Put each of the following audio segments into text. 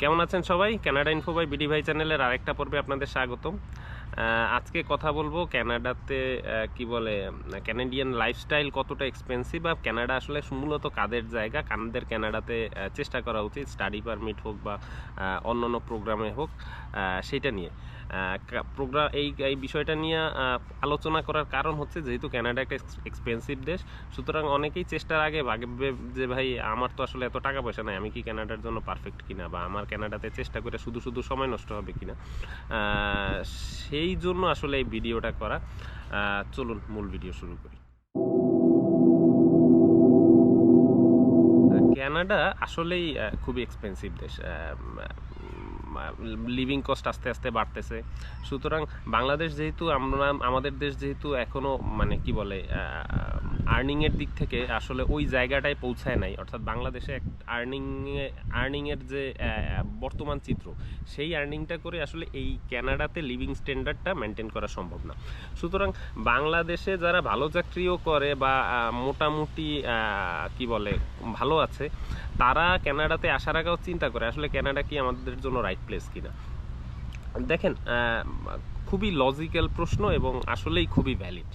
কেমন আছেন সবাই? ক্যানাডা ইনফো বাই বিডি ভাই চ্যানেলের আরেকটা পর্বে আপনাদের স্বাগতম। আজকে কথা বলব ক্যানাডাতে কি বলে ক্যানাডিয়ান লাইফস্টাইল কতটা এক্সপেন্সিভ বা ক্যানাডা আসলে মূলত কাদের জায়গা? কানাদের ক্যানাডাতে চেষ্টা করা উচিত স্টাডি পারমিট হোক বা অন্য অন্যান্য প্রোগ্রামে হোক সেটা নিয়ে। প্রোগ্রাম এই এই বিষয়টা নিয়ে আলোচনা করার কারণ হচ্ছে যেহেতু ক্যানাডা একটা এক্সপেন্সিভ দেশ, সুতরাং অনেকেই চেষ্টার আগে ভাববে যে ভাই, আমার তো আসলে এত টাকা পয়সা নাই, আমি কি কানাডার জন্য পারফেক্ট কিনা বা আমার কানাডাতে চেষ্টা করে শুধু শুধু সময় নষ্ট হবে কিনা? সেই জন্য আসলে এই ভিডিওটা করা। চলুন মূল ভিডিও শুরু করি। ক্যানাডা আসলেই খুবই এক্সপেন্সিভ দেশ। লিভিং কস্ট আস্তে আস্তে বাড়তেছে। সুতরাং বাংলাদেশ যেহেতু আমরা, আমাদের দেশ যেহেতু এখনও মানে কি বলে আর্নিং এর দিক থেকে আসলে ওই জায়গাটায় পৌঁছায় নাই। অর্থাৎ বাংলাদেশে আর্নিং আর্নিং এর যে বর্তমান চিত্র, সেই আর্নিংটা করে আসলে এই কানাডাতে লিভিং স্ট্যান্ডার্ডটা মেনটেন করা সম্ভব না। সুতরাং বাংলাদেশে যারা ভালো চাকরিও করে বা মোটামুটি কি বলে, ভালো আছে, তারা কানাডাতে আসার আগেও চিন্তা করে। আসলে কানাডা কি আমাদের জন্য রাইট প্লেস কিনা। দেখেন খুবই লজিক্যাল প্রশ্ন এবং আসলেই খুবই ভ্যালিড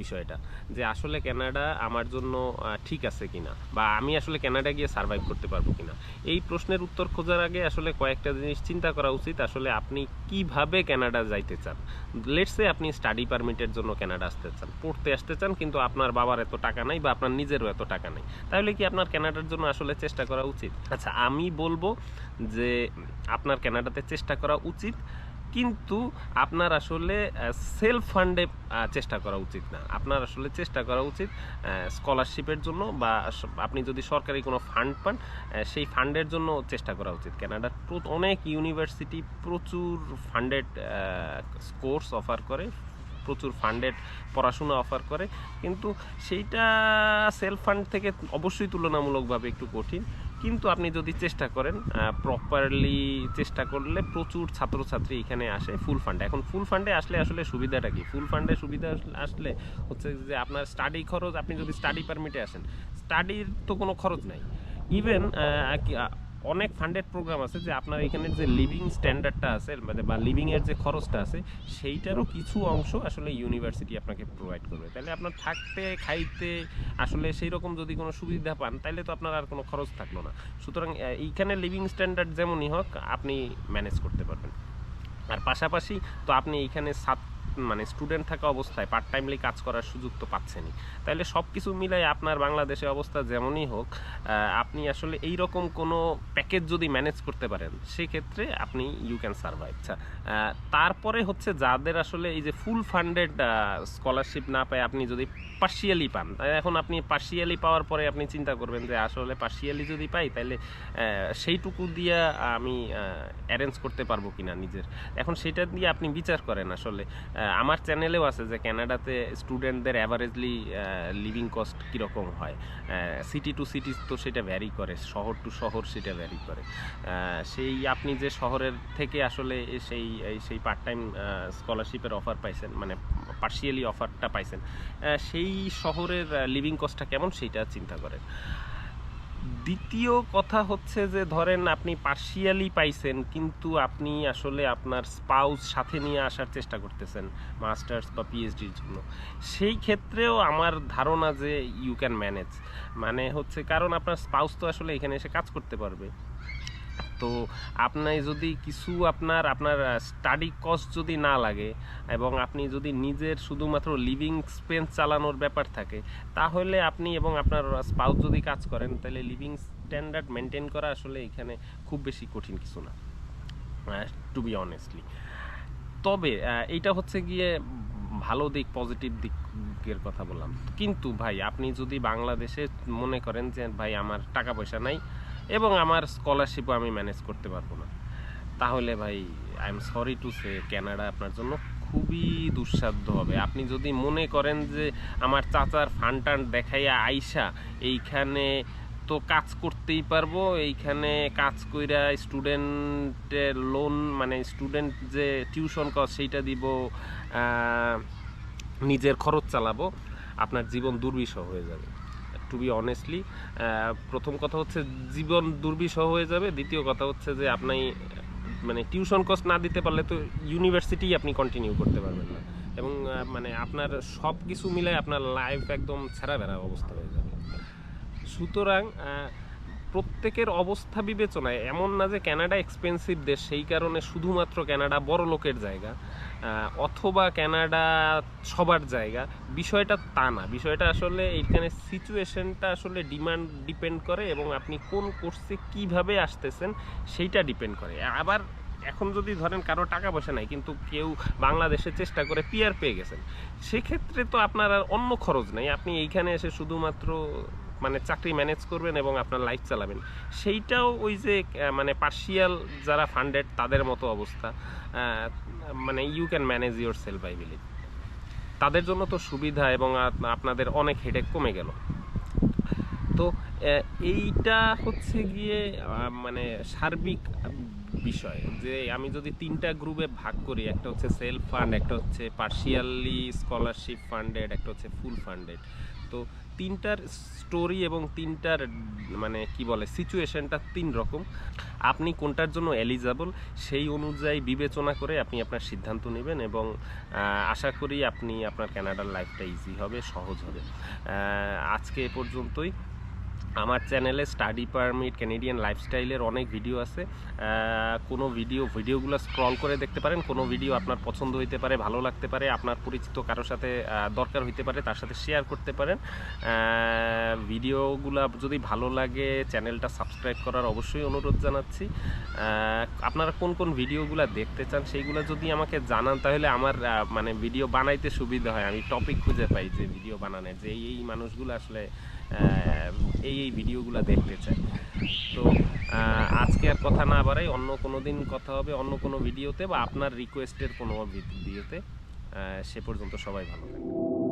বিষয়টা। যে আসলে কানাডা আমার জন্য ঠিক আছে কিনা? বা আমি আসলে কানাডা গিয়ে সার্ভাইভ করতে পারব কিনা? এই প্রশ্নের উত্তর খোঁজার আগে আসলে কয়েকটা জিনিস চিন্তা করা উচিত। আসলে আপনি কীভাবে কানাডা যাইতে চান? লেটসে আপনি স্টাডি পারমিটের জন্য কানাডা আসতে চান। পড়তে আসতে চান, কিন্তু আপনার বাবার এত টাকা নাই বা আপনার নিজেরও এত টাকা নেই। তাহলে কি আপনার কানাডার জন্য আসলে চেষ্টা করা উচিত? আচ্ছা আমি বলব যে আপনার কানাডাতে চেষ্টা করা উচিত। কিন্তু আপনার আসলে সেলফ ফান্ডে চেষ্টা করা উচিত না। আপনার আসলে চেষ্টা করা উচিত স্কলারশিপের জন্য বা আপনি যদি সরকারি কোনো ফান্ড পান সেই ফান্ডের জন্য চেষ্টা করা উচিত। কানাডার প্র- অনেক ইউনিভার্সিটি প্রচুর ফান্ডেড কোর্স অফার করে, প্রচুর ফান্ডেড পড়াশোনা অফার করে। কিন্তু সেইটা সেলফ ফান্ড থেকে অবশ্যই তুলনামূলকভাবে একটু কঠিন। কিন্তু আপনি যদি চেষ্টা করেন প্রপারলি চেষ্টা করলে প্রচুর ছাত্রছাত্রী এখানে আসে ফুল ফান্ডে এখন ফুল ফান্ডে আসলে আসলে সুবিধাটা কি? ফুল ফান্ডে সুবিধা আস- আসলে হচ্ছে যে আপনার স্টাডি খরচ, আপনি যদি স্টাডি পারমিটে আসেন স্টাডির তো কোনো খরচ নাই। ইভেন অনেক ফান্ডেড প্রোগ্রাম আছে যে আপনার এখানে যে লিভিং স্ট্যান্ডার্ডটা আছে মানে বা লিভিং এর যে খরচটা আছে, সেইটারও কিছু অংশ আসলে ইউনিভার্সিটি আপনাকে প্রোভাইড করবে। তাহলে আপনার থাকতে, খাইতে আসলে সেই রকম যদি কোনো সুবিধা পান তাহলে তো আপনার আর কোনো খরচ থাকল না। সুতরাং এইখানে লিভিং স্ট্যান্ডার্ড যেমনই হোক, আপনি ম্যানেজ করতে পারবেন। আর পাশাপাশি তো আপনি এইখানে সাত মানে স্টুডেন্ট থাকা অবস্থায় পার্ট টাইমলি কাজ করার সুযোগ তো পাচ্ছেনই। তাহলে সব কিছু মিলাই আপনার বাংলাদেশের অবস্থা যেমনই হোক আপনি আসলে এই রকম কোনো প্যাকেজ যদি ম্যানেজ করতে পারেন, সেক্ষেত্রে আপনি ইউ ক্যান সার্ভাইভ আচ্ছা তারপরে হচ্ছে যাদের আসলে এই যে ফুল ফান্ডেড স্কলারশিপ না পায়, আপনি যদি পার্শিয়ালি পান এখন আপনি পার্শিয়ালি পাওয়ার পরে আপনি চিন্তা করবেন যে আসলে পার্শিয়ালি যদি পাই তাহলে সেইটুকু দিয়ে আমি অ্যারেঞ্জ করতে পারব কিনা নিজের। এখন সেটা দিয়ে আপনি বিচার করেন আসলে আমার চ্যানেলেও আছে যে কানাডাতে স্টুডেন্টদের অ্যাভারেজলি লিভিং কস্ট কীরকম হয়। সিটি টু সিটি তো সেটা ভ্যারি করে, শহর টু শহর সেটা ভ্যারি করে। সেই আপনি যে শহরের থেকে আসলে সেই সেই পার্ট টাইম স্কলারশিপের অফার পাইছেন মানে পার্শিয়ালি অফারটা পাইছেন সেই শহরের লিভিং কস্টটা কেমন সেইটা চিন্তা করেন। দ্বিতীয় কথা হচ্ছে যে, ধরেন আপনি পার্শিয়ালি পাইছেন, কিন্তু আপনি আসলে আপনার স্পাউস সাথে নিয়ে আসার চেষ্টা করতেছেন মাস্টার্স বা পিএইচডির জন্য। সেই ক্ষেত্রেও আমার ধারণা যে ইউ ক্যান ম্যানেজ মানে হচ্ছে কারণ আপনার স্পাউস তো আসলে এখানে এসে কাজ করতে পারবে। তো আপনি যদি কিছু আপনার আপনার স্টাডি কস্ট যদি না লাগে এবং আপনি যদি নিজের শুধুমাত্র লিভিং এক্সপেন্স চালানোর ব্যাপার থাকে, তাহলে আপনি এবং আপনার স্পাউস যদি কাজ করেন, তাহলে লিভিং স্ট্যান্ডার্ড মেনটেন করা আসলে এখানে খুব বেশি কঠিন কিছু না টু বি অনেস্টলি তবে এইটা হচ্ছে গিয়ে ভালো দিক পজিটিভ দিকের কথা বললাম। কিন্তু ভাই, আপনি যদি বাংলাদেশে মনে করেন যে ভাই, আমার টাকা পয়সা নাই এবং আমার স্কলারশিপও আমি ম্যানেজ করতে পারব না। তাহলে ভাই I am sorry to say Canada আপনার জন্য খুবই দুঃসাধ্য হবে। আপনি যদি মনে করেন যে আমার চাচার ফান্ড টান্ড দেখাইয়া আইসা, এইখানে তো কাজ করতেই পারব, এইখানে কাজ কইরা স্টুডেন্টের লোন মানে স্টুডেন্ট যে টিউশন কর সেইটা দিব নিজের খরচ চালাবো, আপনার জীবন দুর্বিষহ হয়ে যাবে। টু বি অনেস্টলি প্রথম কথা হচ্ছে জীবন দুর্বিষহ হয়ে যাবে। দ্বিতীয় কথা হচ্ছে যে আপনি মানে টিউশন কস্ট না দিতে পারলে তো ইউনিভার্সিটি আপনি কন্টিনিউ করতে পারবেন না। এবং মানে আপনার সব কিছু মিলে আপনার লাইফ একদম ছেঁড়া বেড়া অবস্থা হয়ে যাবে। সুতরাং প্রত্যেকের অবস্থা বিবেচনায় এমন না যে কানাডা এক্সপেন্সিভ দেশ, সেই কারণে শুধুমাত্র কানাডা বড় লোকের জায়গা অথবা ক্যানাডা সবার জায়গা। বিষয়টা তা না। বিষয়টা আসলে এইখানে সিচুয়েশনটা আসলে ডিমান্ড ডিপেন্ড করে এবং আপনি কোন কোর্সে কীভাবে আসতেছেন সেইটা ডিপেন্ড করে। আবার এখন যদি ধরেন কারও টাকা পয়সা নাই, কিন্তু কেউ বাংলাদেশে চেষ্টা করে পিয়ার পেয়ে গেছেন, সেক্ষেত্রে তো আপনার আর অন্য খরচ নেই। আপনি এইখানে এসে শুধুমাত্র মানে চাকরি ম্যানেজ করবেন এবং আপনার লাইফ চালাবেন। সেইটাও ওই যে মানে পার্শিয়াল যারা ফান্ডেড তাদের মতো অবস্থা। মানে you can manage yourself I believe তাদের জন্য তো সুবিধা এবং আপনাদের অনেক হেডেক কমে গেল। তো এইটা হচ্ছে গিয়ে মানে সার্বিক বিষয় যে আমি যদি তিনটা গ্রুপে ভাগ করি, একটা হচ্ছে সেলফ ফান্ড একটা হচ্ছে পার্শিয়ালি স্কলারশিপ ফান্ডেড একটা হচ্ছে ফুল ফান্ডেড তো তিনটার স্টোরি এবং তিনটার মানে কি বলে সিচুয়েশনটা তিন রকম। আপনি কোনটার জন্য এলিজাবল সেই অনুযায়ী বিবেচনা করে আপনি আপনার সিদ্ধান্ত নেবেন এবং আশা করি আপনি আপনার ক্যানাডার লাইফটা ইজি হবে, সহজ হবে। আজকে এ পর্যন্তই। আমার চ্যানেলে স্টাডি পারমিট ক্যানেডিয়ান লাইফস্টাইলের অনেক ভিডিও আছে। কোনো ভিডিও ভিডিওগুলো স্ক্রল করে দেখতে পারেন। কোনো ভিডিও আপনার পছন্দ হইতে পারে, ভালো লাগতে পারে, আপনার পরিচিত কারোর সাথে দরকার হইতে পারে, তার সাথে শেয়ার করতে পারেন। ভিডিওগুলো যদি ভালো লাগে চ্যানেলটা সাবস্ক্রাইব করার অবশ্যই অনুরোধ জানাচ্ছি। আপনারা কোন কোন ভিডিওগুলো দেখতে চান, সেইগুলো যদি আমাকে জানান, তাহলে আমার মানে ভিডিও বানাইতে সুবিধা হয়। আমি টপিক খুঁজে পাই যে ভিডিও বানানোর যে এই মানুষগুলো আসলে এই এই ভিডিওগুলো দেখতে চায় তো আজকে আর কথা না বাড়াই, অন্য কোনো দিন কথা হবে, অন্য কোনো ভিডিওতে বা আপনার রিকোয়েস্টের কোনো ভিডিওতে সে পর্যন্ত সবাই ভালো থাকবে